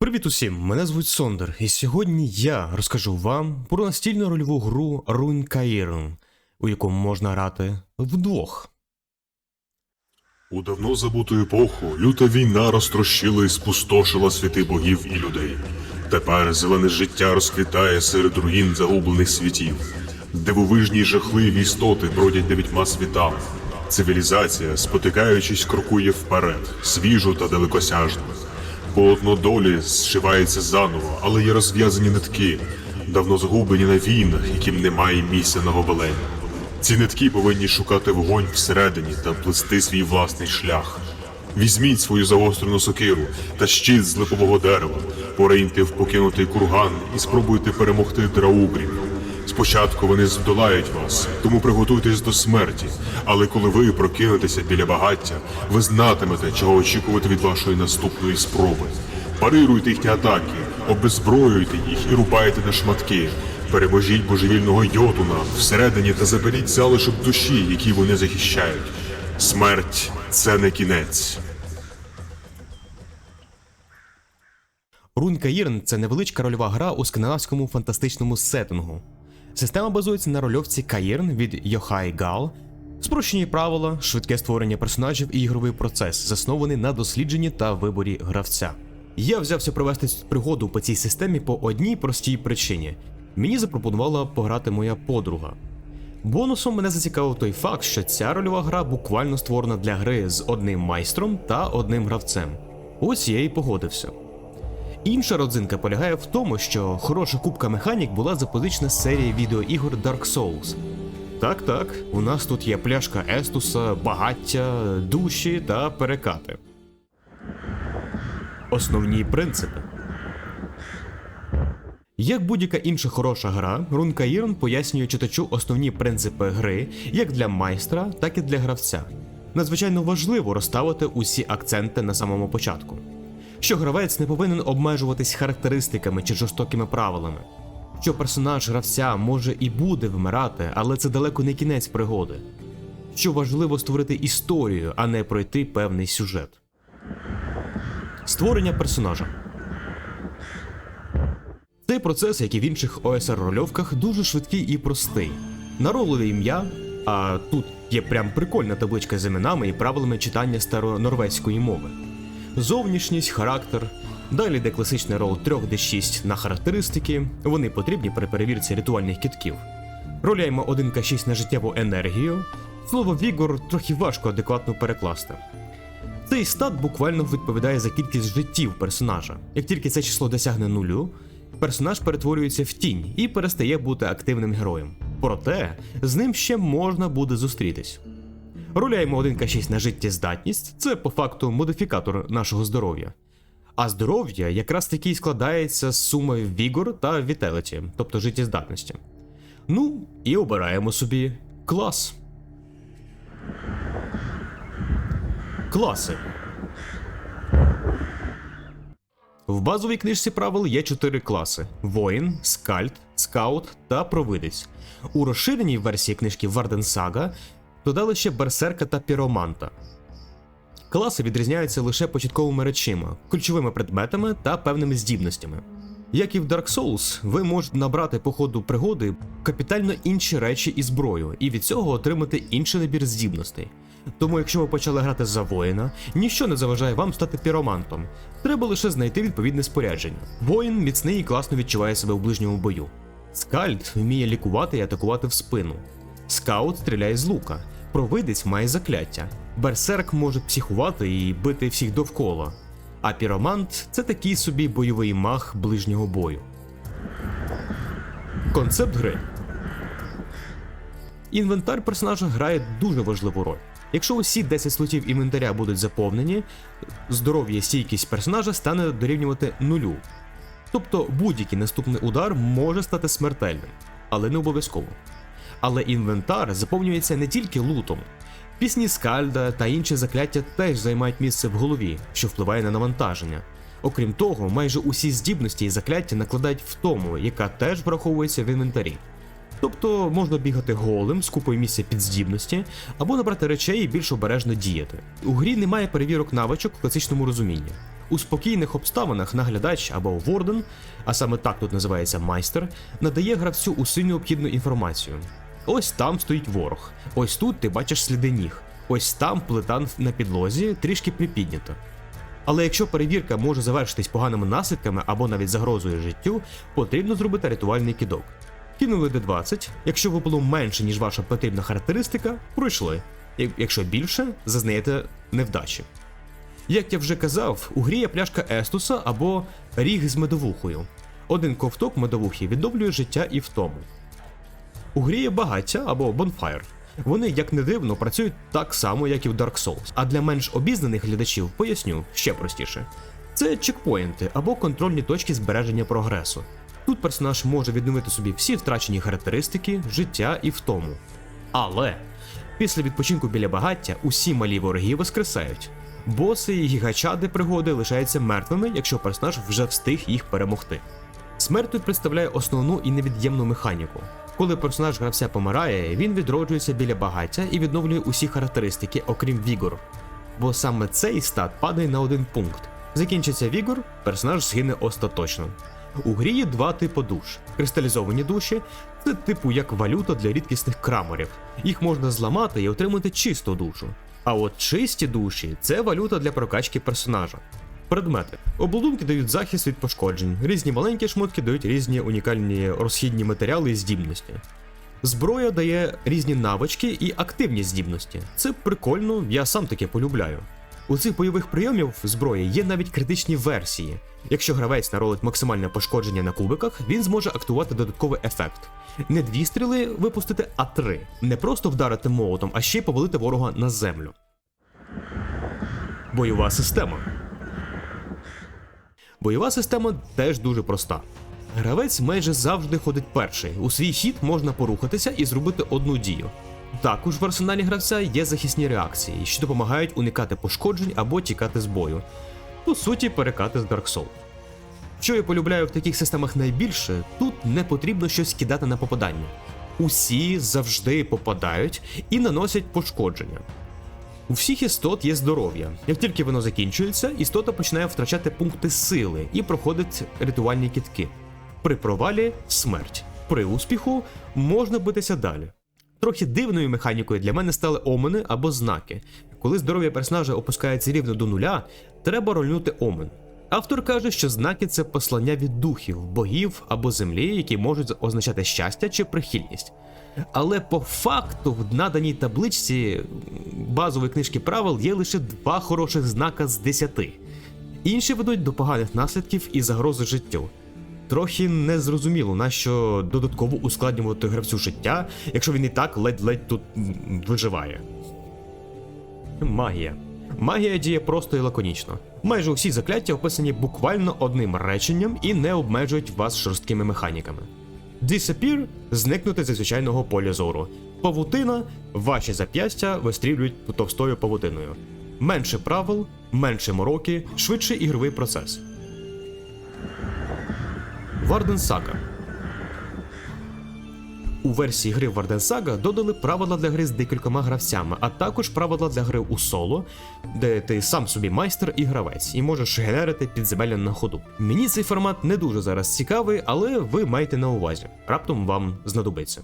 Привіт усім! Мене звуть Сондер, і сьогодні я розкажу вам про настільну рольову гру Rune Cairn, у яку можна грати вдвох. У давно забуту епоху люта війна розтрощила і спустошила світи богів і людей. Тепер зелене життя розквітає серед руїн загублених світів. Дивовижні жахливі істоти бродять дев'ятьма світами. Цивілізація, спотикаючись, крокує вперед, свіжо та далекосяжно. Полотно долі зшивається заново, але є розв'язані нитки, давно згублені на війнах, яким немає місця на гобелені. Ці нитки повинні шукати вогонь всередині та плести свій власний шлях. Візьміть свою загострену сокиру та щит з липового дерева, пориньте в покинутий курган і спробуйте перемогти драугрів. Спочатку вони здолають вас, тому приготуйтесь до смерті. Але коли ви прокинетеся біля багаття, ви знатимете, чого очікувати від вашої наступної спроби. Парируйте їхні атаки, обезброюйте їх і рубайте на шматки. Переможіть божевільного йотуна всередині та заберіть залишок душі, які вони захищають. Смерть це не кінець. Cairn – це невеличка рольова гра у скандинавському фантастичному сеттингу. Система базується на рольовці Cairn від Йохай Гал, спрощені правила, швидке створення персонажів і ігровий процес, заснований на дослідженні та виборі гравця. Я взявся провести пригоду по цій системі по одній простій причині. Мені запропонувала пограти моя подруга. Бонусом мене зацікавив той факт, що ця рольова гра буквально створена для гри з одним майстром та одним гравцем. Ось я і погодився. Інша родзинка полягає в тому, що хороша кубка механік була запозичена з серії відеоігор Dark Souls. Так, так, у нас тут є пляшка Естуса, багаття, душі та перекати. Основні принципи. Як будь-яка інша хороша гра, Rune Cairn пояснює читачу основні принципи гри як для майстра, так і для гравця. Надзвичайно важливо розставити усі акценти на самому початку. Що гравець не повинен обмежуватись характеристиками чи жорстокими правилами. Що персонаж гравця може і буде вмирати, але це далеко не кінець пригоди. Що важливо створити історію, а не пройти певний сюжет. Створення персонажа. Цей процес, як і в інших ОСР-рольовках, дуже швидкий і простий. На ролове ім'я, а тут є прям прикольна табличка з іменами і правилами читання старонорвезької мови. Зовнішність, характер. Далі йде класичний рол 3D6 на характеристики, вони потрібні при перевірці ритуальних кітків. Роляємо 1К6 на життєву енергію. Слово Вігор трохи важко адекватно перекласти. Цей стат буквально відповідає за кількість життів персонажа. Як тільки це число досягне нулю, персонаж перетворюється в тінь і перестає бути активним героєм. Проте з ним ще можна буде зустрітись. Роляємо 1К6 на життєздатність, це по факту модифікатор нашого здоров'я. А здоров'я якраз таки й складається з суми Vigor та Vitality, тобто життєздатності. Ну, і обираємо собі клас. Класи. В базовій книжці правил є чотири класи: воїн, скальд, скаут та провидець. У розширеній версії книжки Варден Сага додали ще берсерка та піроманта. Класи відрізняються лише початковими речима, ключовими предметами та певними здібностями. Як і в Dark Souls, ви можете набрати по ходу пригоди капітально інші речі і зброю, і від цього отримати інший набір здібностей. Тому, якщо ви почали грати за воїна, ніщо не заважає вам стати піромантом. Треба лише знайти відповідне спорядження. Воїн міцний і класно відчуває себе у ближньому бою. Скальд вміє лікувати і атакувати в спину. Скаут стріляє з лука. Провидець має закляття. Берсерк може психувати і бити всіх довкола. А піромант це такий собі бойовий мах ближнього бою. Концепт гри. Інвентар персонажа грає дуже важливу роль. Якщо усі 10 слотів інвентаря будуть заповнені, здоров'я стійкість персонажа стане дорівнювати нулю. Тобто будь-який наступний удар може стати смертельним, але не обов'язково. Але інвентар заповнюється не тільки лутом. Пісні скальда та інші закляття теж займають місце в голові, що впливає на навантаження. Окрім того, майже усі здібності і закляття накладають втому, яка теж враховується в інвентарі. Тобто можна бігати голим з купою місця під здібності, або набрати речей і більш обережно діяти. У грі немає перевірок навичок в класичному розумінні. У спокійних обставинах наглядач або ворден, а саме так тут називається майстер, надає гравцю усю необхідну інформацію. Ось там стоїть ворог, ось тут ти бачиш сліди ніг, ось там плита на підлозі трішки припіднята. Але якщо перевірка може завершитись поганими наслідками або навіть загрозою життю, потрібно зробити рятувальний кидок. Кинули D20, якщо випало менше, ніж ваша потрібна характеристика, пройшли. Якщо більше, зазнаєте невдачі. Як я вже казав, у грі є пляшка Естуса або ріг з медовухою. Один ковток медовухи відновлює життя і втому. У грі є багаття або бонфайр. Вони, як не дивно, працюють так само, як і в Dark Souls. А для менш обізнаних глядачів поясню ще простіше: це чекпоінти або контрольні точки збереження прогресу. Тут персонаж може відновити собі всі втрачені характеристики, життя і втому. Але після відпочинку біля багаття усі малі вороги воскресають. Боси і гігачади пригоди лишаються мертвими, якщо персонаж вже встиг їх перемогти. Смерть тут представляє основну і невід'ємну механіку. Коли персонаж гравця помирає, він відроджується біля багаття і відновлює усі характеристики, окрім Вігор. Бо саме цей стат падає на один пункт. Закінчиться Вігор, персонаж згине остаточно. У грі є два типи душ: кристалізовані душі це типу як валюта для рідкісних краморів. Їх можна зламати і отримати чисту душу. А от чисті душі це валюта для прокачки персонажа. Предмети. Обладунки дають захист від пошкоджень, різні маленькі шмотки дають різні унікальні розхідні матеріали і здібності. Зброя дає різні навички і активні здібності. Це прикольно, я сам таке полюбляю. У цих бойових прийомів зброї є навіть критичні версії. Якщо гравець наролить максимальне пошкодження на кубиках, він зможе актувати додатковий ефект. Не дві стріли випустити, а три. Не просто вдарити молотом, а ще й повалити ворога на землю. Бойова система. Бойова система теж дуже проста. Гравець майже завжди ходить перший. У свій хід можна порухатися і зробити одну дію. Також в арсеналі гравця є захисні реакції, що допомагають уникати пошкоджень або тікати з бою. По суті, перекати з Dark Souls. Що я полюбляю в таких системах найбільше, тут не потрібно щось кидати на попадання. Усі завжди попадають і наносять пошкодження. У всіх істот є здоров'я. Як тільки воно закінчується, істота починає втрачати пункти сили і проходить ритуальні кітки. При провалі смерть. При успіху можна битися далі. Трохи дивною механікою для мене стали омени або знаки. Коли здоров'я персонажа опускається рівно до нуля, треба рольнути омен. Автор каже, що знаки це послання від духів, богів або землі, які можуть означати щастя чи прихильність. Але по факту в наданій табличці базової книжки правил є лише два хороших знака з десяти. Інші ведуть до поганих наслідків і загрози життю. Трохи незрозуміло, нащо додатково ускладнювати гравцю життя, якщо він і так ледь-ледь тут виживає. Магія. Магія діє просто і лаконічно. Майже усі закляття описані буквально одним реченням і не обмежують вас жорсткими механіками. Disappear – зникнути зі звичайного поля зору. Павутина ваші зап'ястя вистрілюють товстою павутиною. Менше правил, менше мороки, швидший ігровий процес. Варден Сага. У версії гри Варден Сага додали правила для гри з декількома гравцями, а також правила для гри у соло, де ти сам собі майстер і гравець, і можеш генерити підземелля на ходу. Мені цей формат не дуже зараз цікавий, але ви маєте на увазі. Раптом вам знадобиться.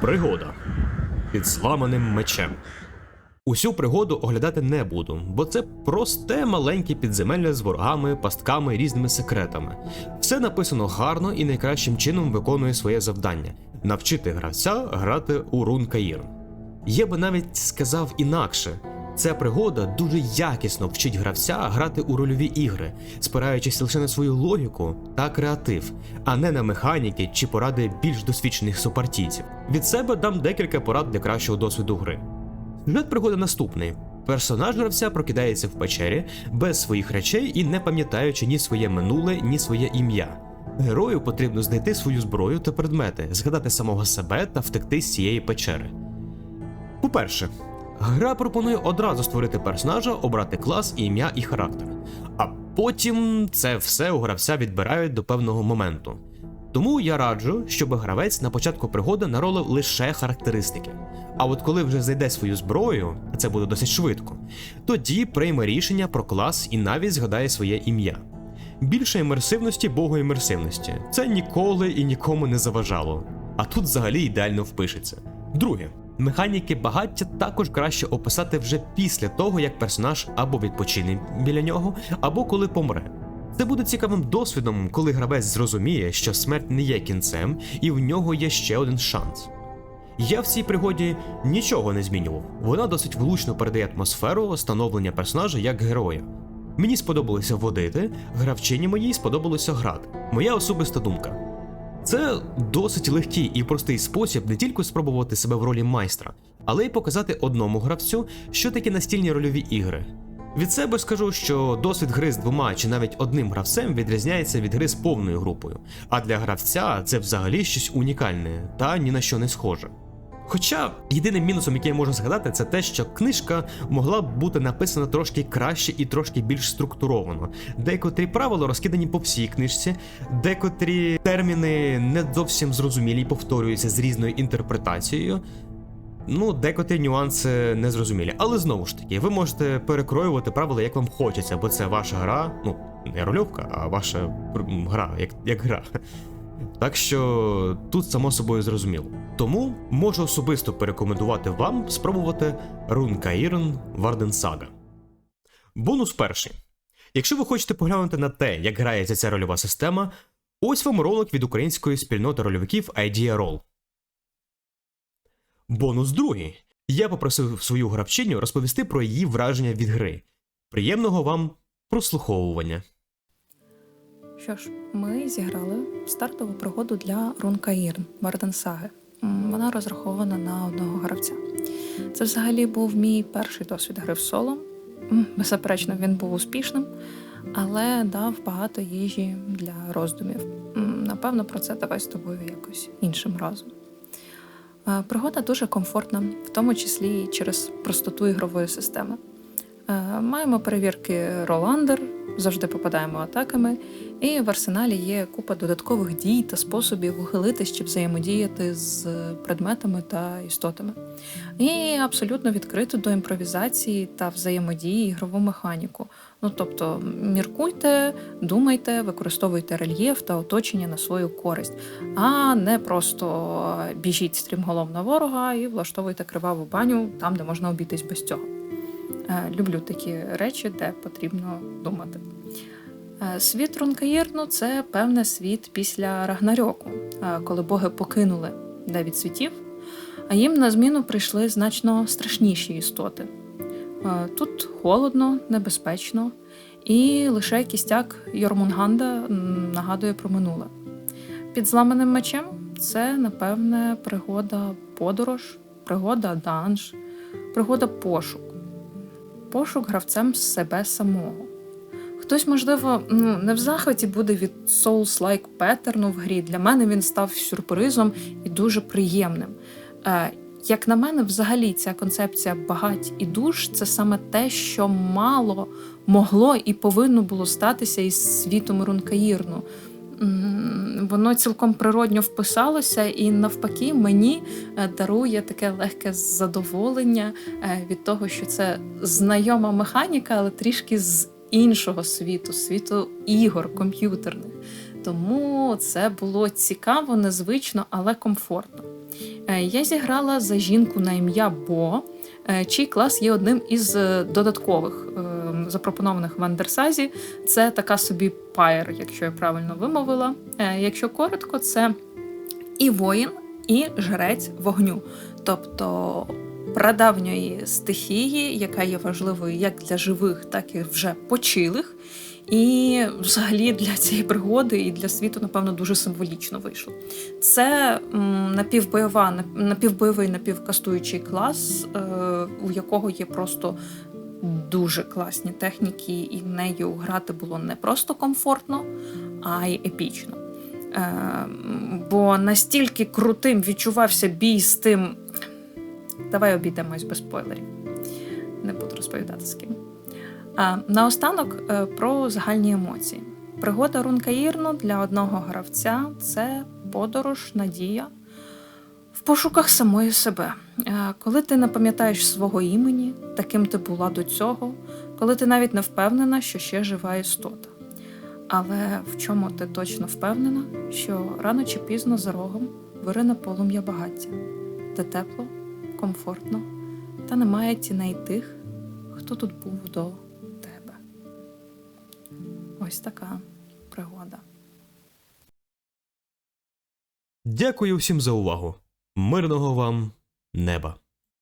Пригода під зламаним мечем. Усю пригоду оглядати не буду, бо це просте маленьке підземелля з ворогами, пастками різними секретами. Все написано гарно і найкращим чином виконує своє завдання навчити гравця грати у Рун Каїр. Я би навіть сказав інакше. Ця пригода дуже якісно вчить гравця грати у рольові ігри, спираючись лише на свою логіку та креатив, а не на механіки чи поради більш досвідчених супартійців. Від себе дам декілька порад для кращого досвіду гри. Сюжет пригоди наступний. Персонаж гравця прокидається в печері без своїх речей і не пам'ятаючи ні своє минуле, ні своє ім'я. Герою потрібно знайти свою зброю та предмети, згадати самого себе та втекти з цієї печери. По-перше, гра пропонує одразу створити персонажа, обрати клас, ім'я і характер. А потім це все у гравця відбирають до певного моменту. Тому я раджу, щоб гравець на початку пригоди наролив лише характеристики. А от коли вже знайде свою зброю, а це буде досить швидко, тоді прийме рішення про клас і навіть згадає своє ім'я. Більше імерсивності богу імерсивності. Це ніколи і нікому не заважало. А тут взагалі ідеально впишеться. Друге, механіки багаття також краще описати вже після того, як персонаж або відпочине біля нього, або коли помре. Це буде цікавим досвідом, коли гравець зрозуміє, що смерть не є кінцем, і в нього є ще один шанс. Я в цій пригоді нічого не змінював. Вона досить влучно передає атмосферу становлення персонажа як героя. Мені сподобалося водити, гравчині моїй сподобалося грати. Моя особиста думка. Це досить легкий і простий спосіб не тільки спробувати себе в ролі майстра, але й показати одному гравцю, що таке настільні рольові ігри. Від себе скажу, що досвід гри з двома чи навіть одним гравцем відрізняється від гри з повною групою, а для гравця це взагалі щось унікальне та ні на що не схоже. Хоча єдиним мінусом, який я можу згадати, це те, що книжка могла б бути написана трошки краще і трошки більш структуровано. Декотрі правила розкидані по всій книжці, декотрі терміни не зовсім зрозумілі і повторюються з різною інтерпретацією. Ну, декотрі нюанси незрозумілі. Але знову ж таки, ви можете перекроювати правила, як вам хочеться, бо це ваша гра, ну, не рольовка, а ваша гра, як, як гра. Так що тут само собою зрозуміло. Тому можу особисто порекомендувати вам спробувати Рункаїрн Варден Сага. Бонус перший. Якщо ви хочете поглянути на те, як грається ця рольова система, ось вам ролик від української спільноти рольовиків Idea Roll. Бонус другий. Я попросив свою гравчиню розповісти про її враження від гри. Приємного вам прослуховування. Що ж, ми зіграли стартову пригоду для Рункаїрн Варден Саги. Вона розрахована на одного гравця. Це взагалі був мій перший досвід гри в соло. М, Беззаперечно, він був успішним, але дав багато їжі для роздумів. Напевно, про це давай з тобою якось іншим разом. Пригода дуже комфортна, в тому числі і через простоту ігрової системи. Маємо перевірки Роландер, завжди попадаємо атаками, і в арсеналі є купа додаткових дій та способів ухилитись чи взаємодіяти з предметами та істотами. І абсолютно відкрито до імпровізації та взаємодії ігрову механіку. Ну тобто, міркуйте, думайте, використовуйте рельєф та оточення на свою користь, а не просто біжіть стрімголов на ворога і влаштовуйте криваву баню там, де можна обійтись без цього. Е, Люблю такі речі, де потрібно думати. Е, Світ Рункаїрну це певне світ після Рагнарьоку, е, коли боги покинули дев'ять світів, а їм на зміну прийшли значно страшніші істоти. Е, Тут холодно, небезпечно, і лише кістяк Йормунганда нагадує про минуле. Під зламаним мечем це, напевне, пригода подорож, пригода данж, пригода пошук пошук гравцем себе самого. Хтось, можливо, ну, не в захваті буде від Souls-like петерну в грі. Для мене він став сюрпризом і дуже приємним. Як на мене, взагалі ця концепція багать і душ це саме те, що мало могло і повинно було статися із світом Рункаїрну. Воно цілком природньо вписалося, і навпаки, мені е, дарує таке легке задоволення е, від того, що це знайома механіка, але трішки з іншого світу, світу ігор комп'ютерних. Тому це було цікаво, незвично, але комфортно. Е, Я зіграла за жінку на ім'я Бо, е, чий клас є одним із е, додаткових запропонованих в Андерсазі. Це така собі пайр, якщо я правильно вимовила. Якщо коротко, це і воїн, і жрець вогню. Тобто прадавньої стихії, яка є важливою як для живих, так і вже почилих. І взагалі для цієї пригоди і для світу, напевно, дуже символічно вийшло. Це напівбойова, напівбойовий, напівкастуючий клас, е, у якого є просто дуже класні техніки, і нею грати було не просто комфортно, а й епічно. Е, бо настільки крутим відчувався бій з тим. Давай обійдемось без спойлерів. Не буду розповідати з ким. А, наостанок е, про загальні емоції. Пригода Рункаїрну для одного гравця це подорож, надія в пошуках самої себе. Е, Коли ти не пам'ятаєш свого імені, таким ти була до цього, коли ти навіть не впевнена, що ще жива істота. Але в чому ти точно впевнена, що рано чи пізно за рогом вирине полум'я багаття, де тепло, комфортно та немає тіней тих, хто тут був до тебе. Ось така пригода. Дякую всім за увагу. Мирного вам неба!